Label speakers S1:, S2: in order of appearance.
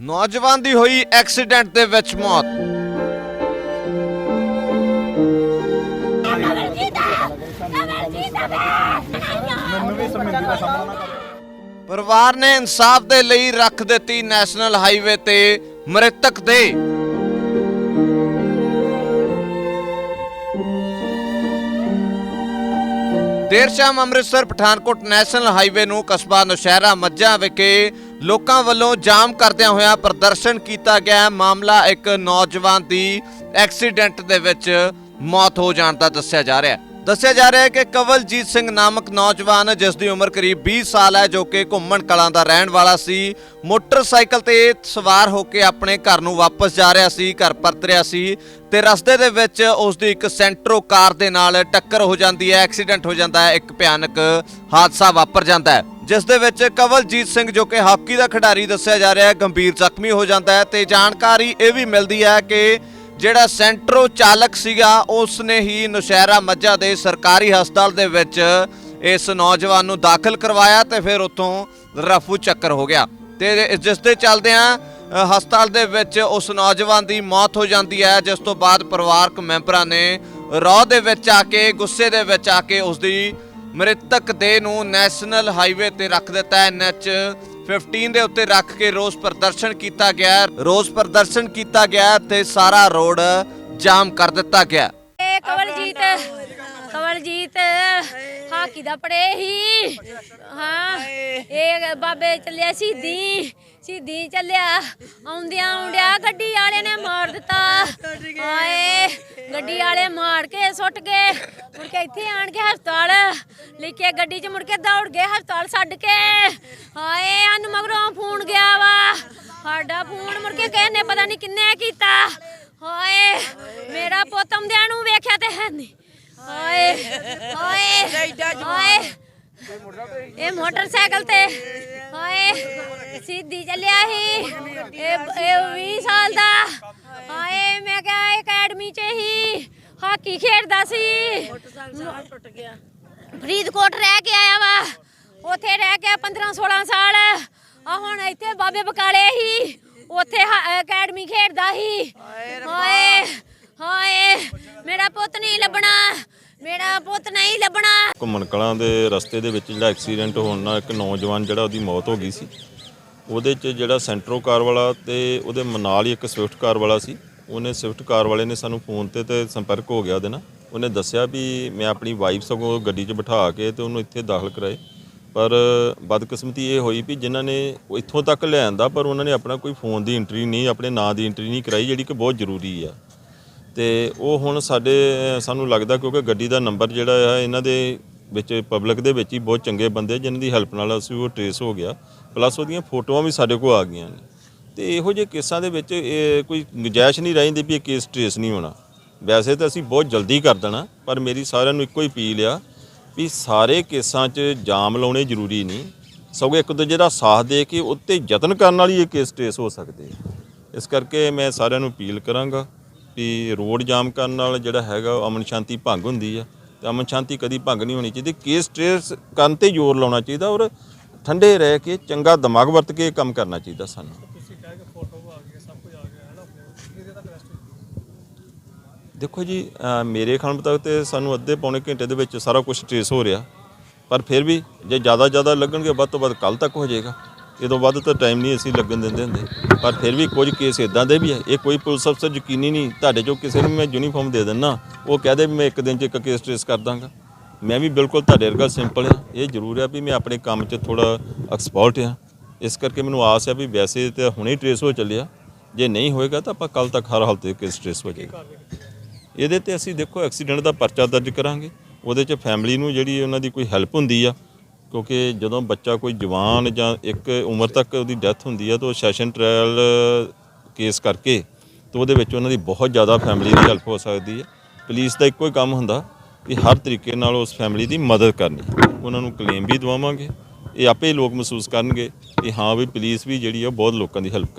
S1: ਨੌਜਵਾਨ ਦੀ ਹੋਈ ਐਕਸੀਡੈਂਟ ਦੇ ਵਿੱਚ ਮੌਤ। ਪਰਿਵਾਰ ਨੇ ਇਨਸਾਫ ਦੇ ਲਈ ਰੱਖ ਦਿੱਤੀ ਨੈਸ਼ਨਲ ਹਾਈਵੇ ਤੇ ਮ੍ਰਿਤਕ ਦੇ। ਦੇਰ ਸ਼ਾਮ ਅੰਮ੍ਰਿਤਸਰ, ਪਠਾਨਕੋਟ ਨੈਸ਼ਨਲ ਹਾਈਵੇ ਨੂੰ ਕਸਬਾ ਨੁਸ਼ਹਿਰਾ ਮੱਝਾਂ ਵਿਖੇ ਲੋਕਾਂ ਵੱਲੋਂ ਜਾਮ ਕਰਦਿਆਂ ਹੋਇਆ ਪ੍ਰਦਰਸ਼ਨ ਕੀਤਾ ਗਿਆ ਮਾਮਲਾ ਇੱਕ ਨੌਜਵਾਨ ਦੀ ਐਕਸੀਡੈਂਟ ਦੇ ਵਿੱਚ ਮੌਤ ਹੋ ਜਾਣ ਦਾ ਦੱਸਿਆ ਜਾ ਰਿਹਾ ਹੈ। ਦੱਸਿਆ ਜਾ ਰਿਹਾ ਹੈ ਕਿ ਕਵਲਜੀਤ ਸਿੰਘ ਨਾਮਕ ਨੌਜਵਾਨ, ਜਿਸ ਦੀ ਉਮਰ ਕਰੀਬ 20 ਸਾਲ ਹੈ, ਜੋ ਕਿ ਘੁੰਮਣ ਕਲਾਂ ਦਾ ਰਹਿਣ ਵਾਲਾ ਸੀ, ਮੋਟਰਸਾਈਕਲ ਤੇ ਸਵਾਰ ਹੋ ਕੇ ਆਪਣੇ ਘਰ ਨੂੰ ਵਾਪਸ ਜਾ ਰਿਹਾ ਸੀ, ਘਰ ਪਰਤ ਰਿਹਾ ਸੀ ਤੇ ਰਸਤੇ ਦੇ ਵਿੱਚ ਉਸ ਦੀ ਇੱਕ ਸੈਂਟਰੋ ਕਾਰ ਦੇ ਨਾਲ ਟੱਕਰ ਹੋ ਜਾਂਦੀ ਹੈ, ਐਕਸੀਡੈਂਟ ਹੋ ਜਾਂਦਾ ਹੈ, ਇੱਕ ਭਿਆਨਕ ਹਾਦਸਾ ਵਾਪਰ ਜਾਂਦਾ ਹੈ। ਜਿਸ ਦੇ ਵਿੱਚ ਕਵਲਜੀਤ ਸਿੰਘ ਜੋ ਕਿ ਹਾਕੀ ਦਾ ਖਿਡਾਰੀ ਦੱਸਿਆ ਜਾ ਰਿਹਾ ਹੈ, ਗੰਭੀਰ ਜ਼ਖਮੀ ਹੋ ਜਾਂਦਾ ਹੈ ਤੇ ਜਾਣਕਾਰੀ ਇਹ ਵੀ ਮਿਲਦੀ ਹੈ ਕਿ ਜਿਹੜਾ ਸੈਂਟਰੋ ਚਾਲਕ ਸੀਗਾ ਉਸ ਨੇ ਹੀ ਨੁਸ਼ਹਿਰਾ ਮੱਝਾ ਦੇ ਸਰਕਾਰੀ ਹਸਪਤਾਲ ਦੇ ਵਿੱਚ ਇਸ ਨੌਜਵਾਨ ਨੂੰ ਦਾਖਲ ਕਰਵਾਇਆ ਤੇ ਫਿਰ ਉੱਥੋਂ ਰਫੂ ਚੱਕਰ ਹੋ ਗਿਆ। ਤੇ ਜਿਸ ਦੇ ਚੱਲਦਿਆਂ ਹਸਪਤਾਲ ਦੇ ਵਿੱਚ ਉਸ ਨੌਜਵਾਨ ਦੀ ਮੌਤ ਹੋ ਜਾਂਦੀ ਹੈ, ਜਿਸ ਤੋਂ ਬਾਅਦ ਪਰਿਵਾਰਕ ਮੈਂਬਰਾਂ ਨੇ ਰੌਹ ਦੇ ਵਿੱਚ ਆ ਕੇ, ਗੁੱਸੇ ਦੇ ਵਿੱਚ ਆ ਕੇ ਉਸ ਦੀ ਮ੍ਰਿਤਕ ਦੇਹ ਨੂੰ ਨੈਸ਼ਨਲ ਹਾਈਵੇ ਤੇ ਰੱਖ ਦਿੱਤਾ ਐਨਐਚ 15 ਦੇ ਉੱਤੇ ਰੱਖ ਕੇ ਰੋਸ ਪ੍ਰਦਰਸ਼ਨ ਕੀਤਾ ਗਿਆ ਰੋਸ ਪ੍ਰਦਰਸ਼ਨ ਕੀਤਾ ਗਿਆ ਤੇ ਸਾਰਾ ਰੋਡ ਜਾਮ ਕਰ ਦਿੱਤਾ ਗਿਆ
S2: ਕਵਲਜੀਤ ਕਵਲਜੀਤ, ਹਾਕੀ ਦਾ ਪੜੇ ਹੀ ਹਾਂ ਇਹ ਬਾਬੇ ਚੱਲਿਆ ਸਿੱਧੀ ਸਿੱਧੀ ਚੱਲਿਆ। ਆਉਂਦਿਆਂ ਆਉਂਦਿਆਂ ਗੱਡੀ ਵਾਲੇ ਨੇ ਮਾਰ ਦਿੱਤਾ। ਹਾਏ, ਗੱਡੀ ਵਾਲੇ ਮਾਰ ਕੇ ਸੁੱਟ ਗਏ। ਮੁੜ ਕੇ ਇੱਥੇ ਆਣ ਕੇ ਹਸਪਤਾਲ ਲੈ ਕੇ ਗੱਡੀ 'ਚ ਮੁੜ ਕੇ ਦੌੜ ਗਏ, ਹਸਪਤਾਲ ਛੱਡ ਕੇ। ਹਾਏ ਅਨ ਮਗਰੋਂ ਫੋਨ ਗਿਆ ਵਾ। ਸਾਡਾ ਫੋਨ ਮੁੜ ਕੇ ਕਿਸੇ ਨੇ ਪਤਾ ਨਹੀਂ ਕਿੰਨੇ ਕੀਤਾ। ਹਾਏ, ਮੇਰਾ ਪੁੱਤ ਆਉਂਦਿਆਂ ਨੂੰ ਵੇਖਿਆ ਤੇ ਹੈ ਨਹੀਂ ਹਾਏ ਹਾਏ ਹਾਏ। ਇਹ ਮੋਟਰਸਾਈਕਲ ਤੇ, ਹਾਏ, ਸਿੱਧੀ ਚੱਲਿਆ ਸੀ। ਇਹ ਇਹ 20 ਸਾਲ ਦਾ। ਹਾਏ, ਮੈਂ ਕਿਹਾ ਅਕੈਡਮੀ 'ਚ ਹੀ ਹਾਕੀ ਖੇਡਦਾ ਸੀ। ਟੁੱਟ ਗਿਆ। ਫਰੀਦਕੋਟ ਰਹਿ ਕੇ ਆਇਆ ਵਾ। ਉੱਥੇ ਰਹਿ ਕੇ 15 16 ਸਾਲ ਆ ਹੁਣ ਇੱਥੇ ਬਾਬੇ ਬਕਾਲੇ ਹੀ। ਉੱਥੇ ਹਾ- ਅਕੈਡਮੀ ਖੇਡਦਾ ਸੀ ਹਾਏ ਹਾਏ ਮੇਰਾ ਪੁੱਤ ਨਹੀਂ ਲੱਭਣਾ। ਮੇਰਾ ਪੁੱਤ ਨਹੀਂ ਲੱਭਣਾ।
S3: ਘੁੰਮਣ ਕਲਾਂ ਦੇ ਰਸਤੇ ਦੇ ਵਿੱਚ ਜਿਹੜਾ ਐਕਸੀਡੈਂਟ ਹੋਣ ਨਾਲ ਇੱਕ ਨੌਜਵਾਨ ਜਿਹੜਾ ਉਹਦੀ ਮੌਤ ਹੋ ਗਈ ਸੀ। ਉਹਦੇ 'ਚ ਜਿਹੜਾ ਸੈਂਟਰੋ ਕਾਰ ਵਾਲਾ ਤੇ ਉਹਦੇ ਨਾਲ ਹੀ ਇੱਕ ਸਵਿਫਟ ਕਾਰ ਵਾਲਾ ਸੀ। ਉਹਨੇ ਸਵਿਫਟ ਕਾਰ ਵਾਲੇ ਨੇ ਸਾਨੂੰ ਫੋਨ ਤੇ ਤੇ ਸੰਪਰਕ ਹੋ ਗਿਆ ਉਹਦੇ ਨਾਲ। ਉਹਨੇ ਦੱਸਿਆ ਵੀ ਮੈਂ ਆਪਣੀ ਵਾਈਫ ਸਗੋਂ ਗੱਡੀ 'ਚ ਬਿਠਾ ਕੇ ਤੇ ਉਹਨੂੰ ਇੱਥੇ ਦਾਖਲ ਕਰਾਏ। ਪਰ ਬਦਕਿਸਮਤੀ ਇਹ ਹੋਈ ਵੀ ਜਿਨ੍ਹਾਂ ਨੇ ਇੱਥੋਂ ਤੱਕ ਲਿਆਂਦਾ ਪਰ ਉਹਨਾਂ ਨੇ ਆਪਣਾ ਕੋਈ ਫੋਨ ਦੀ ਐਂਟਰੀ ਨਹੀਂ, ਆਪਣੇ ਨਾਂ ਦੀ ਐਂਟਰੀ ਨਹੀਂ ਕਰਾਈ, ਜਿਹੜੀ ਕਿ ਬਹੁਤ ਜ਼ਰੂਰੀ ਆ। ਤੇ ਉਹ ਹੁਣ ਸਾਡੇ, ਸਾਨੂੰ ਲੱਗਦਾ ਕਿਉਂਕਿ ਗੱਡੀ ਦਾ ਨੰਬਰ ਜਿਹੜਾ ਆ, ਇਹਨਾਂ ਦੇ ਵਿੱਚ ਪਬਲਿਕ ਦੇ ਵਿੱਚ ਹੀ ਬਹੁਤ ਚੰਗੇ ਬੰਦੇ ਜਿਨ੍ਹਾਂ ਦੀ ਹੈਲਪ ਨਾਲ ਅਸੀਂ ਉਹ ਟਰੇਸ ਹੋ ਗਿਆ। ਪਲੱਸ ਉਹਦੀਆਂ ਫੋਟੋਆਂ ਵੀ ਸਾਡੇ ਕੋਲ ਆ ਗਈਆਂ ਨੇ। ਤੇ ਇਹੋ ਜਿਹੇ ਕੇਸਾਂ ਦੇ ਵਿੱਚ ਇਹ ਕੋਈ ਗੁੰਜਾਇਸ਼ ਨਹੀਂ ਰਹਿੰਦੀ ਵੀ ਇਹ ਕੇਸ ਟਰੇਸ ਨਹੀਂ ਹੋਣਾ। ਵੈਸੇ ਤਾਂ ਅਸੀਂ ਬਹੁਤ ਜਲਦੀ ਕਰ ਦੇਣਾ, ਪਰ ਮੇਰੀ ਸਾਰਿਆਂ ਨੂੰ ਇੱਕੋ ਹੀ ਅਪੀਲ ਆ ਵੀ ਸਾਰੇ ਕੇਸਾਂ 'ਚ ਜਾਮ ਲਾਉਣੇ ਜ਼ਰੂਰੀ ਨਹੀਂ। ਸਗੋਂ ਇੱਕ ਦੂਜੇ ਦਾ ਸਾਥ ਦੇ ਕੇ ਉੱਤੇ ਯਤਨ ਕਰਨ ਵਾਲੀ ਇਹ ਕੇਸ ਟਰੇਸ ਹੋ ਸਕਦੇ ਆ। ਇਸ ਕਰਕੇ ਮੈਂ ਸਾਰਿਆਂ ਨੂੰ ਅਪੀਲ ਕਰਾਂਗਾ ਵੀ ਰੋਡ ਜਾਮ ਕਰਨ ਨਾਲ ਜਿਹੜਾ ਹੈਗਾ ਉਹ ਅਮਨ ਸ਼ਾਂਤੀ ਭੰਗ ਹੁੰਦੀ ਆ ਤੇ ਅਮਨ ਸ਼ਾਂਤੀ ਕਦੀ ਭੰਗ ਨਹੀਂ ਹੋਣੀ ਚਾਹੀਦੀ। ਕੇਸ ਟ੍ਰੇਸ ਕਰਨ ਤੇ ਜ਼ੋਰ ਲਾਉਣਾ ਚਾਹੀਦਾ ਔਰ ਠੰਡੇ ਰਹਿ ਕੇ ਚੰਗਾ ਦਿਮਾਗ ਵਰਤ ਕੇ ਇਹ ਕੰਮ ਕਰਨਾ ਚਾਹੀਦਾ ਸਾਨੂੰ। ਦੇਖੋ ਜੀ ਮੇਰੇ ਖਿਆਲ ਮੁਤਾਬਕ ਤੇ ਸਾਨੂੰ ਅੱਧੇ ਪੌਣੇ ਘੰਟੇ ਦੇ ਵਿੱਚ ਸਾਰਾ ਕੁਝ ਟ੍ਰੇਸ ਹੋ ਰਿਹਾ। ਪਰ ਫਿਰ ਵੀ ਜੇ ਜ਼ਿਆਦਾ ਜ਼ਿਆਦਾ ਲੱਗਣਗੇ, ਵੱਧ ਤੋਂ ਵੱਧ ਕੱਲ ਤੱਕ ਹੋ ਜਾਏਗਾ। ਇਹ ਤੋਂ ਵੱਧ ਤਾਂ ਟਾਈਮ ਨਹੀਂ ਅਸੀਂ ਲੱਗਣ ਦਿੰਦੇ ਹੁੰਦੇ। ਪਰ ਫਿਰ ਵੀ ਕੁਝ ਕੇਸ ਇਦਾਂ ਦੇ ਵੀ ਹੈ ਇਹ ਕੋਈ ਪੁਲਿਸ ਅਫਸਰ ਯਕੀਨੀ ਨਹੀਂ, ਤੁਹਾਡੇ ਚੋਂ ਕਿਸੇ ਨੂੰ ਮੈਂ ਯੂਨੀਫਾਰਮ ਦੇ ਦਿੰਨਾ। ਉਹ ਕਹਦੇ ਵੀ ਮੈਂ ਇੱਕ ਦਿਨ 'ਚ ਇੱਕ ਕੇਸ ਟ੍ਰੇਸ ਕਰ ਦਾਂਗਾ। ਮੈਂ ਵੀ ਬਿਲਕੁਲ ਤੁਹਾਡੇ ਵਰਗਾ ਸਿੰਪਲ ਹਾਂ ਇਹ ਜ਼ਰੂਰ ਆ ਵੀ ਮੈਂ ਆਪਣੇ ਕੰਮ 'ਚ ਥੋੜਾ ਐਕਸਪਰਟ ਹਾਂ ਇਸ ਕਰਕੇ ਮੈਨੂੰ ਆਸ ਹੈ ਵੀ ਵੈਸੇ ਤਾਂ ਹੁਣੇ ਟ੍ਰੇਸ ਹੋ ਚੱਲਿਆ। ਜੇ ਨਹੀਂ ਹੋਏਗਾ ਤਾਂ ਆਪਾਂ ਕੱਲ ਤੱਕ ਹਰ ਹਾਲਤ 'ਚ ਕੇਸ ਟ੍ਰੇਸ ਹੋ ਜਾਏਗਾ। ਇਹਦੇ ਤੇ ਅਸੀਂ ਦੇਖੋ ਐਕਸੀਡੈਂਟ ਦਾ ਪਰਚਾ ਦਰਜ ਕਰਾਂਗੇ। ਉਹਦੇ 'ਚ ਫੈਮਿਲੀ ਨੂੰ ਜਿਹੜੀ ਉਹਨਾਂ ਦੀ ਕੋਈ ਹੈਲਪ ਹੁੰਦੀ ਆ, ਕਿਉਂਕਿ ਜਦੋਂ ਬੱਚਾ ਕੋਈ ਜਵਾਨ ਜਾਂ ਇੱਕ ਉਮਰ ਤੱਕ ਉਹਦੀ ਡੈਥ ਹੁੰਦੀ ਆ, ਤਾਂ ਉਹ ਸੈਸ਼ਨ ਟ੍ਰਾਇਲ ਕੇਸ ਕਰਕੇ ਤਾਂ ਉਹਦੇ ਵਿੱਚ ਉਹਨਾਂ ਦੀ ਬਹੁਤ ਜ਼ਿਆਦਾ ਫੈਮਿਲੀ ਦੀ ਹੈਲਪ ਹੋ ਸਕਦੀ ਹੈ ਪੁਲਿਸ ਦਾ ਇੱਕੋ ਹੀ ਕੰਮ ਹੁੰਦਾ ਕਿ ਹਰ ਤਰੀਕੇ ਨਾਲ ਉਸ ਫੈਮਿਲੀ ਦੀ ਮਦਦ ਕਰਨੀ। ਉਹਨਾਂ ਨੂੰ ਕਲੇਮ ਵੀ ਦਵਾਵਾਂਗੇ। ਇਹ ਆਪੇ ਹੀ ਲੋਕ ਮਹਿਸੂਸ ਕਰਨਗੇ ਕਿ ਹਾਂ ਵੀ ਪੁਲਿਸ ਵੀ ਜਿਹੜੀ ਆ ਬਹੁਤ ਲੋਕਾਂ ਦੀ ਹੈਲਪ ਕਰ